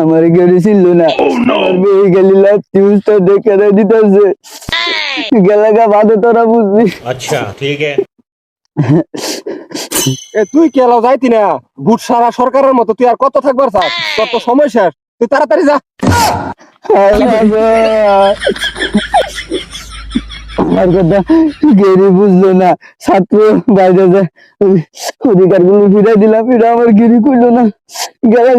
আমার গাড়ি ছিল না। বেড়ে গেলি টিউজটা দেখে দিতেছে। গেলাগা বাদে তোরা বুঝলি। আচ্ছা ঠিক এ তুই কেলাও যাইতি না? গুট সারা সরকারের মতো তুই আর কত থাকবার থাক তোর তো সময় শেষ। তুই তাড়াতাড়ি যা। আমার কথা গেরি বুঝলো না। ছাত্র বাইরে যায়। অধিকারগুলো ফিরে দিলাম ফিরে আমার গেরি করল না। গেলা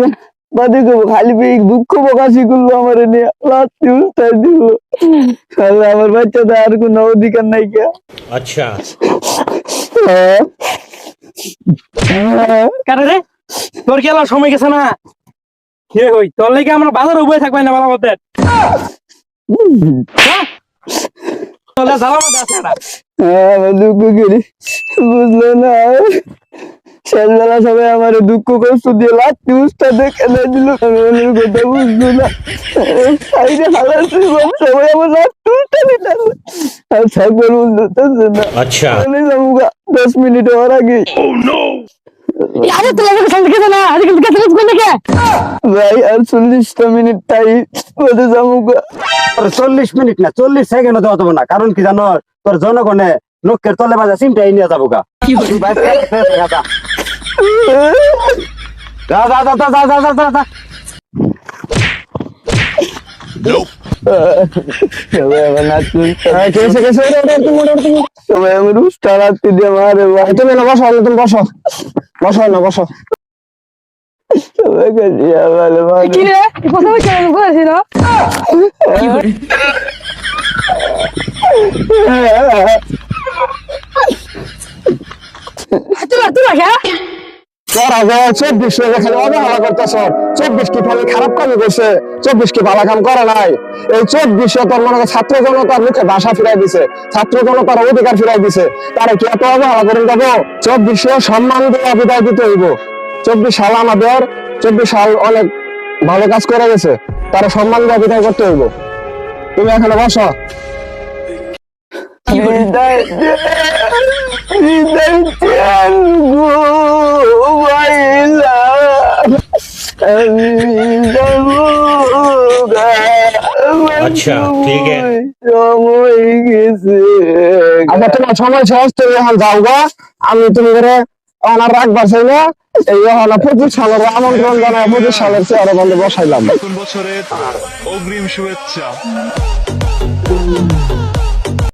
খালি পেয়ে দুঃখ প্রকাশই করল আমার নিয়ে লাস্টে উস্তাদ দিল। তাহলে কোনো অধিকার নাই কে? আচ্ছা। হ্যাঁ। কারে সময় গেছে না? কে হই তোর লেগে আমরা বাজার উভয় থাকবাই না মালা মধ্যে। হ্যাঁ। না। হ্যাঁ, বুঝলো না। সেনলা সবে আমারে দুঃখ কষ্ট দিয়ে লাত टाइम कारण कि जानो पर जानो कौन যা, যা, যা। যা, যা, যা, যা, যা, যা, যা, যা। সবাই আমার নাচতে কেসে কেসে সবাই আমার উস্তা রাত্রি দিয়ে মারে ভাই তুমি না বসো তুমি বসো বসো না বসো সবাই কাছে আমার মারে কি রে কথা বলছিস আমি বলেছিল তুই তুই রাখা চব্বিশ খালি অবহেলা করতেছ চব্বিশ কি খালি খারাপ কাম করছে চব্বিশ কি ভালো কাম করে নাই এই চব্বিশে তোর মনে ছাত্র জনতার মুখে ভাষা ফিরাই দিছে ছাত্র জনতার অধিকার ফিরাই দিছে তারা কি এত অবহেলা করে যাব চব্বিশে সম্মান দিয়ে বিদায় দিতে হইব চব্বিশ সাল আমাদের চব্বিশ সাল অনেক ভালো কাজ করে গেছে তারা সম্মান দিয়ে বিদায় করতে হইব তুমি এখানে বসো হৃদয় হৃদয় গো বাইলা আমি যাব আচ্ছা, ঠিক আচ্ছা তোমার সময় শেষ তুমি এখন যাও গা আমি তুমি করে অনার রাখবার চাই না। এই হলো পঁচিশ সালের আমন্ত্রণ জানায় পঁচিশ সালের চেয়ারে বন্ধে বসাইলাম। নতুন বছরের অগ্রিম শুভেচ্ছা।